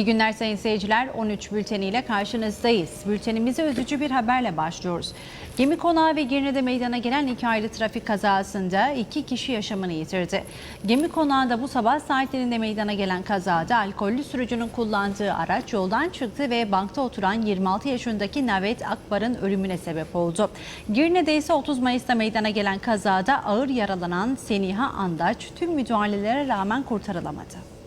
İyi günler sayın seyirciler. 13 bülteniyle karşınızdayız. Bültenimize üzücü bir haberle başlıyoruz. Gemi konağı ve Girne'de meydana gelen iki ayrı trafik kazasında iki kişi yaşamını yitirdi. Gemi konağında bu sabah saatlerinde meydana gelen kazada alkollü sürücünün kullandığı araç yoldan çıktı ve bankta oturan 26 yaşındaki Navet Akbar'ın ölümüne sebep oldu. Girne'de ise 30 Mayıs'ta meydana gelen kazada ağır yaralanan Seniha Andaç tüm müdahalelere rağmen kurtarılamadı.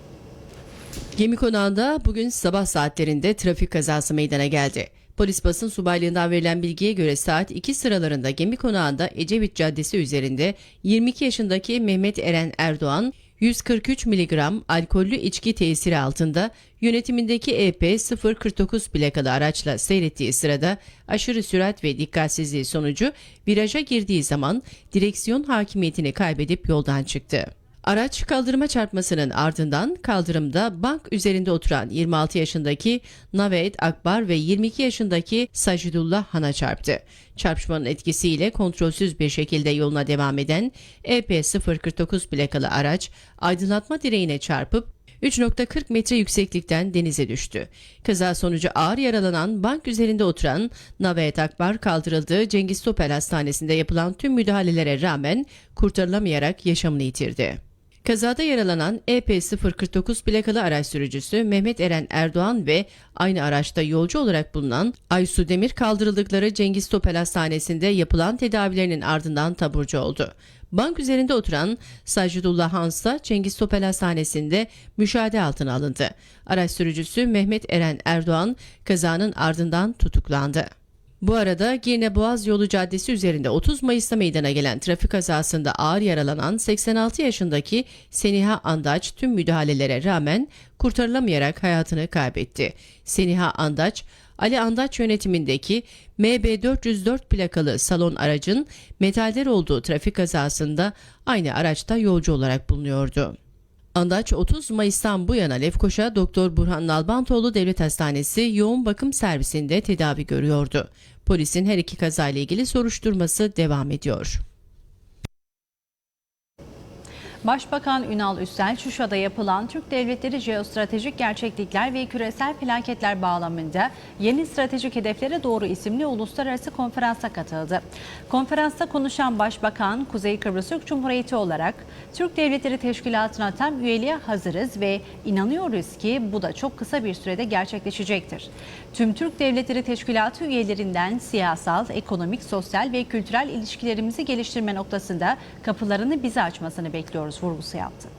Gemi konağında bugün sabah saatlerinde trafik kazası meydana geldi. Polis basın subaylığından verilen bilgiye göre saat 2 sıralarında gemi konağında Ecevit Caddesi üzerinde 22 yaşındaki Mehmet Eren Erdoğan 143 mg alkollü içki tesiri altında yönetimindeki EP 049 plakalı araçla seyrettiği sırada aşırı sürat ve dikkatsizliği sonucu viraja girdiği zaman direksiyon hakimiyetini kaybedip yoldan çıktı. Araç kaldırıma çarpmasının ardından kaldırımda bank üzerinde oturan 26 yaşındaki Navet Akbar ve 22 yaşındaki Sajidullah Han'a çarptı. Çarpışmanın etkisiyle kontrolsüz bir şekilde yoluna devam eden E EP 049 plakalı araç aydınlatma direğine çarpıp 3.40 metre yükseklikten denize düştü. Kaza sonucu ağır yaralanan bank üzerinde oturan Navet Akbar kaldırıldığı Cengiz Topel Hastanesi'nde yapılan tüm müdahalelere rağmen kurtarılamayarak yaşamını yitirdi. Kazada yaralanan E EP 049 plakalı araç sürücüsü Mehmet Eren Erdoğan ve aynı araçta yolcu olarak bulunan Aysu Demir kaldırıldıkları Cengiz Topel Hastanesi'nde yapılan tedavilerinin ardından taburcu oldu. Bank üzerinde oturan Sajidullah Hansa Cengiz Topel Hastanesi'nde müşahede altına alındı. Araç sürücüsü Mehmet Eren Erdoğan kazanın ardından tutuklandı. Bu arada Girne Boğaz Yolu Caddesi üzerinde 30 Mayıs'ta meydana gelen trafik kazasında ağır yaralanan 86 yaşındaki Seniha Andaç tüm müdahalelere rağmen kurtarılamayarak hayatını kaybetti. Seniha Andaç, Ali Andaç yönetimindeki MB404 plakalı salon aracın metalder olduğu trafik kazasında aynı araçta yolcu olarak bulunuyordu. Andaç 30 Mayıs'tan bu yana Lefkoşa Doktor Burhan Nalbantoğlu Devlet Hastanesi yoğun bakım servisinde tedavi görüyordu. Polisin her iki kazayla ilgili soruşturması devam ediyor. Başbakan Ünal Üstel, Şuşa'da yapılan Türk Devletleri Jeostratejik Gerçeklikler ve Küresel Felaketler bağlamında Yeni Stratejik Hedeflere Doğru isimli uluslararası konferansa katıldı. Konferansta konuşan Başbakan, Kuzey Kıbrıs Türk Cumhuriyeti olarak Türk Devletleri Teşkilatı'na tam üyeliğe hazırız ve inanıyoruz ki bu da çok kısa bir sürede gerçekleşecektir. Tüm Türk Devletleri Teşkilatı üyelerinden siyasal, ekonomik, sosyal ve kültürel ilişkilerimizi geliştirme noktasında kapılarını bize açmasını bekliyoruz vurgusu yaptı.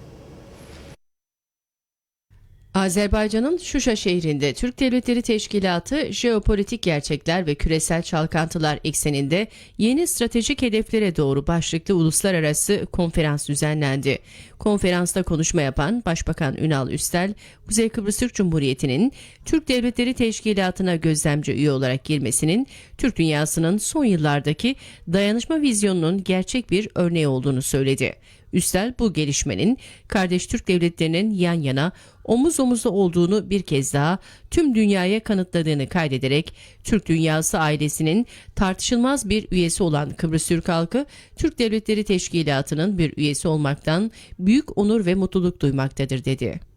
Azerbaycan'ın Şuşa şehrinde Türk Devletleri Teşkilatı jeopolitik gerçekler ve küresel çalkantılar ekseninde yeni stratejik hedeflere doğru başlıklı uluslararası konferans düzenlendi. Konferansta konuşma yapan Başbakan Ünal Üstel, Kuzey Kıbrıs Türk Cumhuriyeti'nin Türk Devletleri Teşkilatı'na gözlemci üye olarak girmesinin Türk dünyasının son yıllardaki dayanışma vizyonunun gerçek bir örneği olduğunu söyledi. Üstel bu gelişmenin kardeş Türk devletlerinin yan yana omuz omuza olduğunu bir kez daha tüm dünyaya kanıtladığını kaydederek Türk dünyası ailesinin tartışılmaz bir üyesi olan Kıbrıs Türk halkı Türk Devletleri Teşkilatı'nın bir üyesi olmaktan büyük onur ve mutluluk duymaktadır dedi.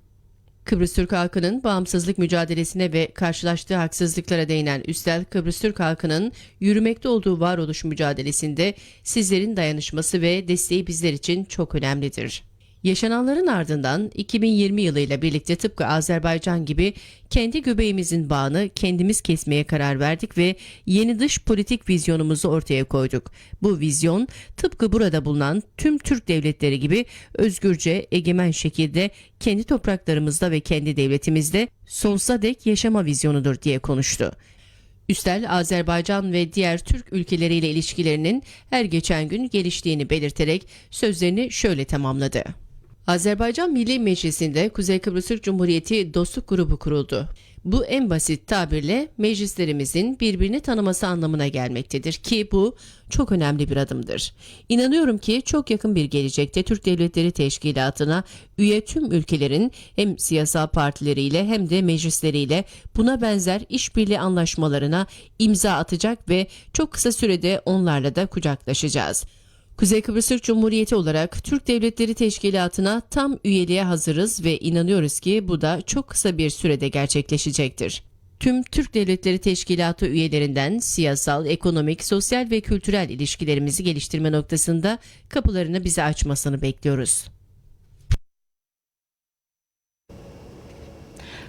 Kıbrıs Türk halkının bağımsızlık mücadelesine ve karşılaştığı haksızlıklara değinen Üstel, Kıbrıs Türk halkının yürümekte olduğu varoluş mücadelesinde sizlerin dayanışması ve desteği bizler için çok önemlidir. Yaşananların ardından 2020 yılıyla birlikte tıpkı Azerbaycan gibi kendi göbeğimizin bağını kendimiz kesmeye karar verdik ve yeni dış politik vizyonumuzu ortaya koyduk. Bu vizyon tıpkı burada bulunan tüm Türk devletleri gibi özgürce, egemen şekilde kendi topraklarımızda ve kendi devletimizde sonsuza dek yaşama vizyonudur diye konuştu. Üstel Azerbaycan ve diğer Türk ülkeleriyle ilişkilerinin her geçen gün geliştiğini belirterek sözlerini şöyle tamamladı. Azerbaycan Milli Meclisi'nde Kuzey Kıbrıs Türk Cumhuriyeti Dostluk Grubu kuruldu. Bu en basit tabirle meclislerimizin birbirini tanıması anlamına gelmektedir ki bu çok önemli bir adımdır. İnanıyorum ki çok yakın bir gelecekte Türk Devletleri Teşkilatı'na üye tüm ülkelerin hem siyasal partileriyle hem de meclisleriyle buna benzer işbirliği anlaşmalarına imza atacak ve çok kısa sürede onlarla da kucaklaşacağız. Kuzey Kıbrıs Türk Cumhuriyeti olarak Türk Devletleri Teşkilatı'na tam üyeliğe hazırız ve inanıyoruz ki bu da çok kısa bir sürede gerçekleşecektir. Tüm Türk Devletleri Teşkilatı üyelerinden siyasal, ekonomik, sosyal ve kültürel ilişkilerimizi geliştirme noktasında kapılarını bize açmasını bekliyoruz.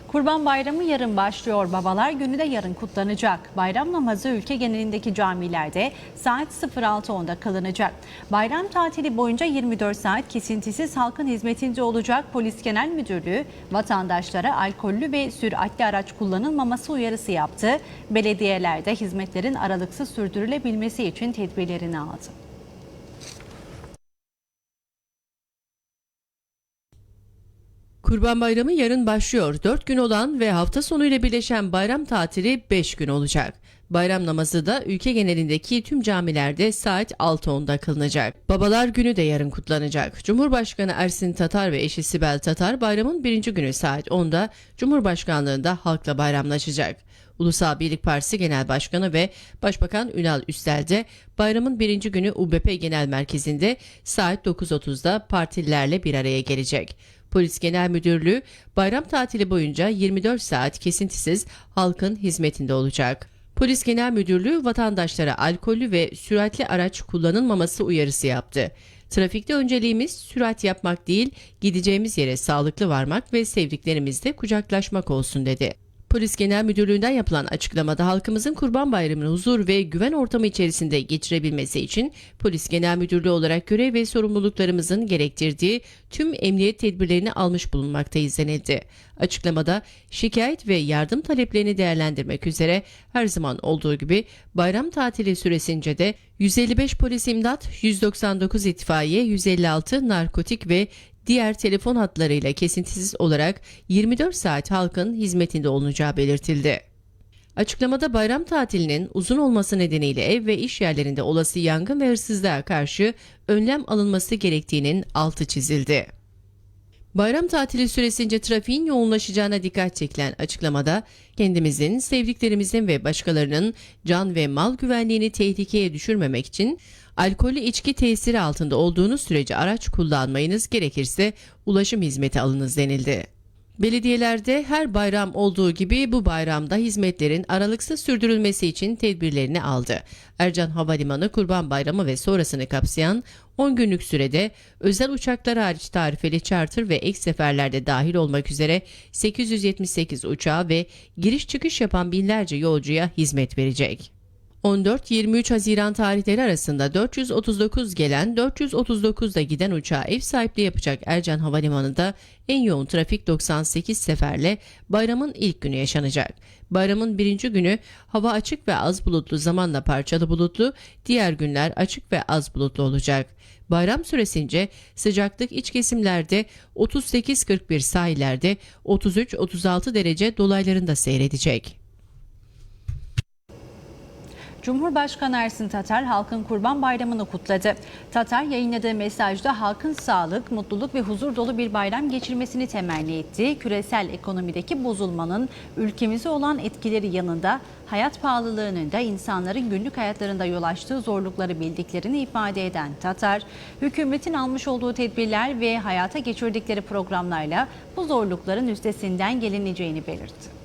Kurban Bayramı yarın başlıyor. Babalar Günü de yarın kutlanacak. Bayram namazı ülke genelindeki camilerde saat 06.10'da kılınacak. Bayram tatili boyunca 24 saat kesintisiz halkın hizmetinde olacak. Polis Genel Müdürlüğü vatandaşlara alkollü ve süratli araç kullanılmaması uyarısı yaptı. Belediyeler de hizmetlerin aralıksız sürdürülebilmesi için tedbirlerini aldı. Kurban Bayramı yarın başlıyor. 4 gün olan ve hafta sonuyla birleşen bayram tatili 5 gün olacak. Bayram namazı da ülke genelindeki tüm camilerde saat 6.10'da kılınacak. Babalar Günü de yarın kutlanacak. Cumhurbaşkanı Ersin Tatar ve eşi Sibel Tatar bayramın birinci günü saat 10'da Cumhurbaşkanlığında halkla bayramlaşacak. Ulusal Birlik Partisi Genel Başkanı ve Başbakan Ünal Üstel de bayramın birinci günü UBP Genel Merkezi'nde saat 9.30'da partililerle bir araya gelecek. Polis Genel Müdürlüğü bayram tatili boyunca 24 saat kesintisiz halkın hizmetinde olacak. Polis Genel Müdürlüğü vatandaşlara alkollü ve süratli araç kullanılmaması uyarısı yaptı. Trafikte önceliğimiz sürat yapmak değil, gideceğimiz yere sağlıklı varmak ve sevdiklerimizle kucaklaşmak olsun dedi. Polis Genel Müdürlüğü'nden yapılan açıklamada halkımızın Kurban Bayramı'nı huzur ve güven ortamı içerisinde geçirebilmesi için Polis Genel Müdürlüğü olarak görev ve sorumluluklarımızın gerektirdiği tüm emniyet tedbirlerini almış bulunmaktayız denildi. Açıklamada şikayet ve yardım taleplerini değerlendirmek üzere her zaman olduğu gibi bayram tatili süresince de 155 polis imdat, 199 itfaiye, 156 narkotik ve diğer telefon hatlarıyla kesintisiz olarak 24 saat halkın hizmetinde olunacağı belirtildi. Açıklamada bayram tatilinin uzun olması nedeniyle ev ve iş yerlerinde olası yangın ve hırsızlığa karşı önlem alınması gerektiğinin altı çizildi. Bayram tatili süresince trafiğin yoğunlaşacağına dikkat çekilen açıklamada kendimizin, sevdiklerimizin ve başkalarının can ve mal güvenliğini tehlikeye düşürmemek için alkollü içki tesiri altında olduğunuz sürece araç kullanmayınız gerekirse ulaşım hizmeti alınız denildi. Belediyelerde her bayram olduğu gibi bu bayramda hizmetlerin aralıksız sürdürülmesi için tedbirlerini aldı. Ercan Havalimanı Kurban Bayramı ve sonrasını kapsayan 10 günlük sürede özel uçaklar hariç tarifeli charter ve ek seferlerde dahil olmak üzere 878 uçağa ve giriş çıkış yapan binlerce yolcuya hizmet verecek. 14-23 Haziran tarihleri arasında 439 gelen 439 da giden uçağa ev sahipliği yapacak Ercan Havalimanı'nda en yoğun trafik 98 seferle bayramın ilk günü yaşanacak. Bayramın birinci günü hava açık ve az bulutlu zamanla parçalı bulutlu, diğer günler açık ve az bulutlu olacak. Bayram süresince sıcaklık iç kesimlerde 38-41 sahillerde 33-36 derece dolaylarında seyredecek. Cumhurbaşkanı Ersin Tatar halkın Kurban Bayramı'nı kutladı. Tatar yayınladığı mesajda halkın sağlık, mutluluk ve huzur dolu bir bayram geçirmesini temenni etti. Küresel ekonomideki bozulmanın ülkemize olan etkileri yanında hayat pahalılığının da insanların günlük hayatlarında yol açtığı zorlukları bildiklerini ifade eden Tatar, hükümetin almış olduğu tedbirler ve hayata geçirdikleri programlarla bu zorlukların üstesinden gelineceğini belirtti.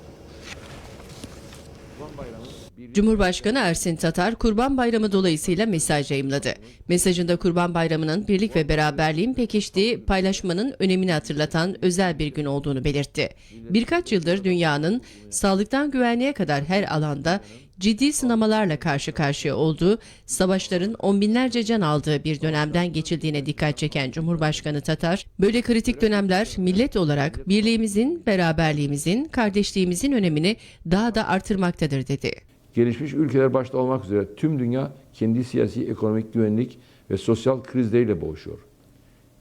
Cumhurbaşkanı Ersin Tatar Kurban Bayramı dolayısıyla mesaj yayımladı. Mesajında Kurban Bayramı'nın birlik ve beraberliğin pekiştiği paylaşmanın önemini hatırlatan özel bir gün olduğunu belirtti. Birkaç yıldır dünyanın sağlıktan güvenliğe kadar her alanda ciddi sınamalarla karşı karşıya olduğu, savaşların on binlerce can aldığı bir dönemden geçildiğine dikkat çeken Cumhurbaşkanı Tatar, böyle kritik dönemler millet olarak birliğimizin, beraberliğimizin, kardeşliğimizin önemini daha da artırmaktadır dedi. Gelişmiş ülkeler başta olmak üzere tüm dünya kendi siyasi, ekonomik, güvenlik ve sosyal krizleriyle boğuşuyor.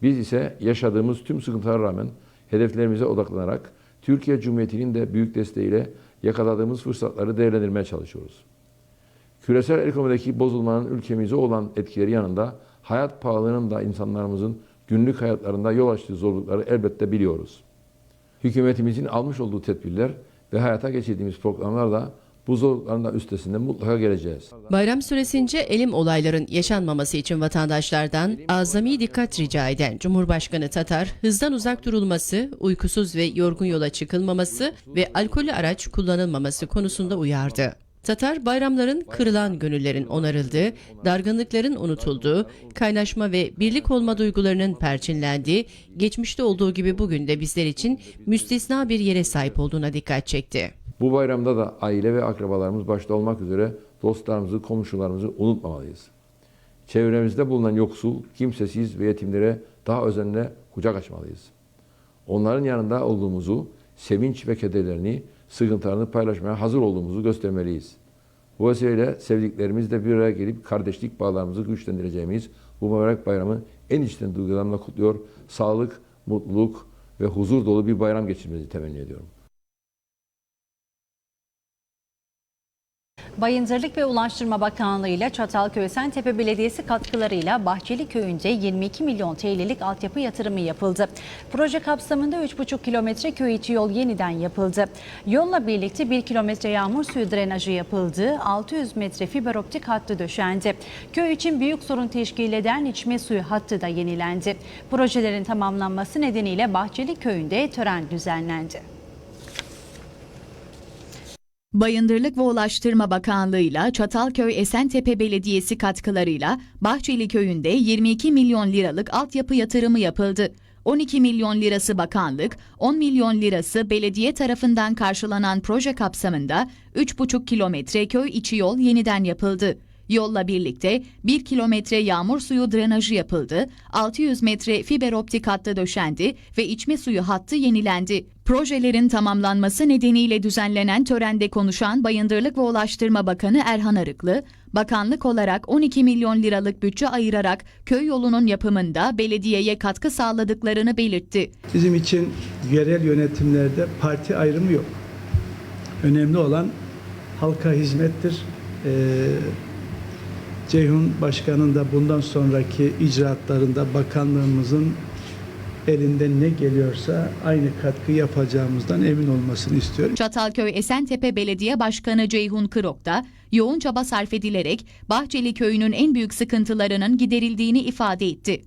Biz ise yaşadığımız tüm sıkıntılara rağmen hedeflerimize odaklanarak Türkiye Cumhuriyeti'nin de büyük desteğiyle yakaladığımız fırsatları değerlendirmeye çalışıyoruz. Küresel ekonomideki bozulmanın ülkemize olan etkileri yanında hayat pahalılığının da insanlarımızın günlük hayatlarında yol açtığı zorlukları elbette biliyoruz. Hükümetimizin almış olduğu tedbirler ve hayata geçirdiğimiz programlarla Bu zorlukların da üstesinden mutlaka geleceğiz. Bayram süresince elim olayların yaşanmaması için vatandaşlardan azami dikkat rica eden Cumhurbaşkanı Tatar, hızdan uzak durulması, uykusuz ve yorgun yola çıkılmaması ve alkollü araç kullanılmaması konusunda uyardı. Tatar, bayramların kırılan gönüllerin onarıldığı, dargınlıkların unutulduğu, kaynaşma ve birlik olma duygularının perçinlendiği, geçmişte olduğu gibi bugün de bizler için müstesna bir yere sahip olduğuna dikkat çekti. Bu bayramda da aile ve akrabalarımız başta olmak üzere dostlarımızı, komşularımızı unutmamalıyız. Çevremizde bulunan yoksul, kimsesiz ve yetimlere daha özenle kucak açmalıyız. Onların yanında olduğumuzu, sevinç ve kederlerini, sıkıntılarını paylaşmaya hazır olduğumuzu göstermeliyiz. Bu vesileyle sevdiklerimizle bir araya gelip kardeşlik bağlarımızı güçlendireceğimiz bu mübarek bayramı en içten duygularımla kutluyor. Sağlık, mutluluk ve huzur dolu bir bayram geçirmenizi temenni ediyorum. Bayındırlık ve Ulaştırma Bakanlığı ile Çatalköy Sentepe Belediyesi katkılarıyla Bahçeli Köyü'nde 22 milyon TL'lik altyapı yatırımı yapıldı. Proje kapsamında 3,5 kilometre köy içi yol yeniden yapıldı. Yolla birlikte 1 kilometre yağmur suyu drenajı yapıldı, 600 metre fiber optik hattı döşendi. Köy için büyük sorun teşkil eden içme suyu hattı da yenilendi. Projelerin tamamlanması nedeniyle Bahçeli Köyü'nde tören düzenlendi. Bayındırlık ve Ulaştırma Bakanlığı'yla Çatalköy Esentepe Belediyesi katkılarıyla Bahçeli Köyü'nde 22 milyon liralık altyapı yatırımı yapıldı. 12 milyon lirası bakanlık, 10 milyon lirası belediye tarafından karşılanan proje kapsamında 3,5 kilometre köy içi yol yeniden yapıldı. Yolla birlikte 1 kilometre yağmur suyu drenajı yapıldı, 600 metre fiber optik hattı döşendi ve içme suyu hattı yenilendi. Projelerin tamamlanması nedeniyle düzenlenen törende konuşan Bayındırlık ve Ulaştırma Bakanı Erhan Arıklı, bakanlık olarak 12 milyon liralık bütçe ayırarak köy yolunun yapımında belediyeye katkı sağladıklarını belirtti. Bizim için yerel yönetimlerde parti ayrımı yok. Önemli olan halka hizmettir. Ee, Ceyhun Başkan'ın da bundan sonraki icraatlarında bakanlığımızın elinden ne geliyorsa aynı katkı yapacağımızdan emin olmasını istiyorum. Çatalköy Esentepe Belediye Başkanı Ceyhun Kırok da yoğun çaba sarf edilerek Bahçeli Köyü'nün en büyük sıkıntılarının giderildiğini ifade etti.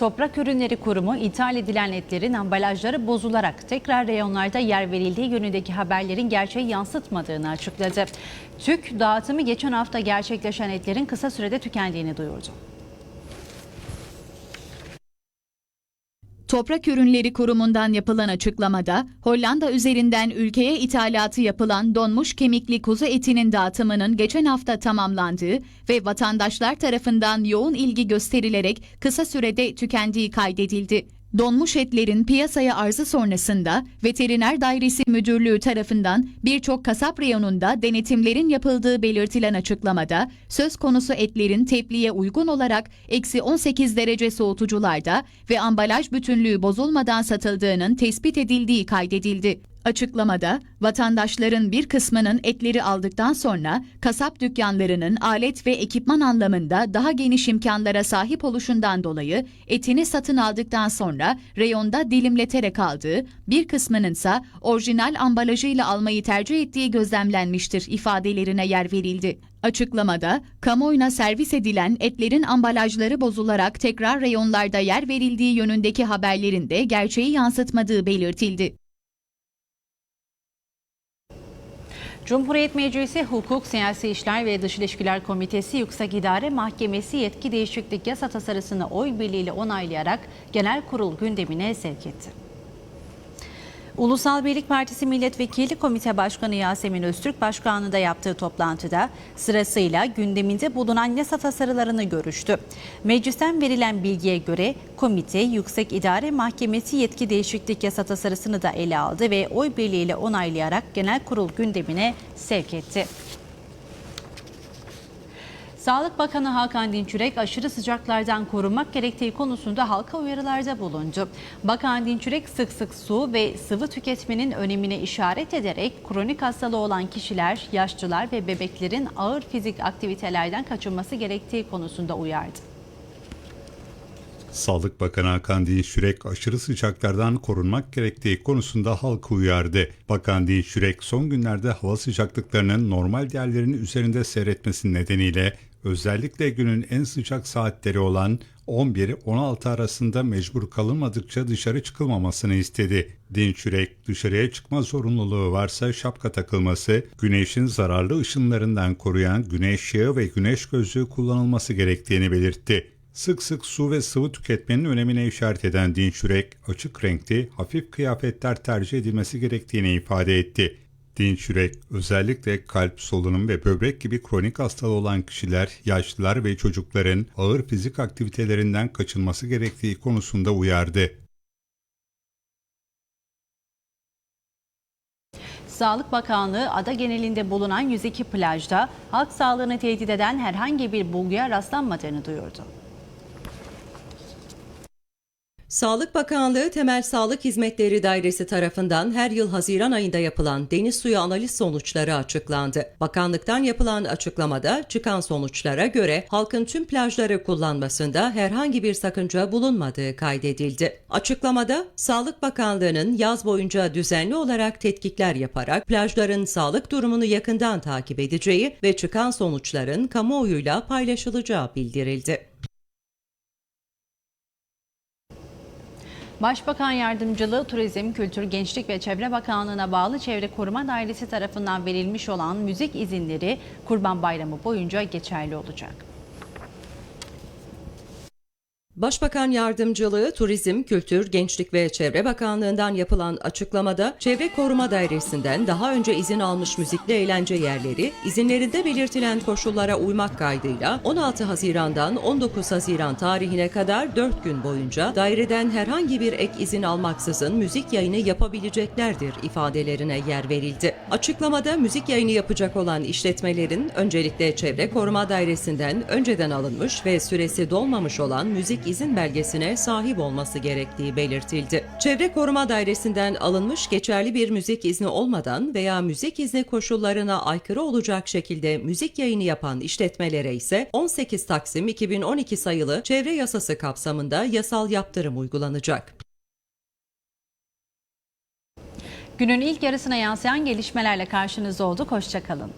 Toprak Ürünleri Kurumu ithal edilen etlerin ambalajları bozularak tekrar reyonlarda yer verildiği yönündeki haberlerin gerçeği yansıtmadığını açıkladı. TÜK dağıtımı geçen hafta gerçekleşen etlerin kısa sürede tükendiğini duyurdu. Toprak Ürünleri Kurumu'ndan yapılan açıklamada, Hollanda üzerinden ülkeye ithalatı yapılan donmuş kemikli kuzu etinin dağıtımının geçen hafta tamamlandığı ve vatandaşlar tarafından yoğun ilgi gösterilerek kısa sürede tükendiği kaydedildi. Donmuş etlerin piyasaya arzı sonrasında Veteriner Dairesi Müdürlüğü tarafından birçok kasap reyonunda denetimlerin yapıldığı belirtilen açıklamada söz konusu etlerin tepliğe uygun olarak eksi 18 derece soğutucularda ve ambalaj bütünlüğü bozulmadan satıldığının tespit edildiği kaydedildi. Açıklamada vatandaşların bir kısmının etleri aldıktan sonra kasap dükkanlarının alet ve ekipman anlamında daha geniş imkanlara sahip oluşundan dolayı etini satın aldıktan sonra reyonda dilimleterek aldığı, bir kısmının ise orijinal ambalajıyla almayı tercih ettiği gözlemlenmiştir ifadelerine yer verildi. Açıklamada, kamuoyuna servis edilen etlerin ambalajları bozularak tekrar reyonlarda yer verildiği yönündeki haberlerin de gerçeği yansıtmadığı belirtildi. Cumhuriyet Meclisi Hukuk, Siyasi İşler ve Dış İlişkiler Komitesi Yüksek İdare Mahkemesi yetki değişiklik yasa tasarısını oy birliğiyle onaylayarak genel kurul gündemine sevk etti. Ulusal Birlik Partisi Milletvekili Komite Başkanı Yasemin Öztürk başkanlığında yaptığı toplantıda sırasıyla gündeminde bulunan yasa tasarılarını görüştü. Meclisten verilen bilgiye göre komite Yüksek İdare Mahkemesi yetki değişiklik yasa tasarısını da ele aldı ve oy birliğiyle onaylayarak genel kurul gündemine sevk etti. Sağlık Bakanı Hakan Dinçürek aşırı sıcaklardan korunmak gerektiği konusunda halka uyarılarda bulundu. Bakan Dinçürek sık sık su ve sıvı tüketmenin önemine işaret ederek kronik hastalığı olan kişiler, yaşlılar ve bebeklerin ağır fizik aktivitelerden kaçınması gerektiği konusunda uyardı. Sağlık Bakanı Hakan Dinçürek aşırı sıcaklardan korunmak gerektiği konusunda halkı uyardı. Bakan Dinçürek son günlerde hava sıcaklıklarının normal değerlerin üzerinde seyretmesi nedeniyle özellikle günün en sıcak saatleri olan 11-16 arasında mecbur kalınmadıkça dışarı çıkılmamasını istedi. Dinçürek dışarıya çıkma zorunluluğu varsa şapka takılması, güneşin zararlı ışınlarından koruyan güneş yağı ve güneş gözlüğü kullanılması gerektiğini belirtti. Sık sık su ve sıvı tüketmenin önemine işaret eden Dinçürek, açık renkli, hafif kıyafetler tercih edilmesi gerektiğini ifade etti. Dinçürek, özellikle kalp, solunum ve böbrek gibi kronik hastalığı olan kişiler, yaşlılar ve çocukların ağır fizik aktivitelerinden kaçınması gerektiği konusunda uyardı. Sağlık Bakanlığı ada genelinde bulunan 102 plajda halk sağlığını tehdit eden herhangi bir bulguya rastlanmadığını duyurdu. Sağlık Bakanlığı Temel Sağlık Hizmetleri Dairesi tarafından her yıl Haziran ayında yapılan deniz suyu analiz sonuçları açıklandı. Bakanlıktan yapılan açıklamada çıkan sonuçlara göre halkın tüm plajları kullanmasında herhangi bir sakınca bulunmadığı kaydedildi. Açıklamada Sağlık Bakanlığı'nın yaz boyunca düzenli olarak tetkikler yaparak plajların sağlık durumunu yakından takip edeceği ve çıkan sonuçların kamuoyuyla paylaşılacağı bildirildi. Başbakan Yardımcılığı Turizm, Kültür, Gençlik ve Çevre Bakanlığı'na bağlı Çevre Koruma Dairesi tarafından verilmiş olan müzik izinleri Kurban Bayramı boyunca geçerli olacak. Başbakan Yardımcılığı, Turizm, Kültür, Gençlik ve Çevre Bakanlığı'ndan yapılan açıklamada Çevre Koruma Dairesi'nden daha önce izin almış müzikli eğlence yerleri izinlerinde belirtilen koşullara uymak kaydıyla 16 Haziran'dan 19 Haziran tarihine kadar 4 gün boyunca daireden herhangi bir ek izin almaksızın müzik yayını yapabileceklerdir ifadelerine yer verildi. Açıklamada müzik yayını yapacak olan işletmelerin öncelikle Çevre Koruma Dairesi'nden önceden alınmış ve süresi dolmamış olan müzik izin belgesine sahip olması gerektiği belirtildi. Çevre Koruma Dairesi'nden alınmış geçerli bir müzik izni olmadan veya müzik izni koşullarına aykırı olacak şekilde müzik yayını yapan işletmelere ise 18 Taksim 2012 sayılı Çevre Yasası kapsamında yasal yaptırım uygulanacak. Günün ilk yarısına yansıyan gelişmelerle karşınızda olduk. Hoşçakalın.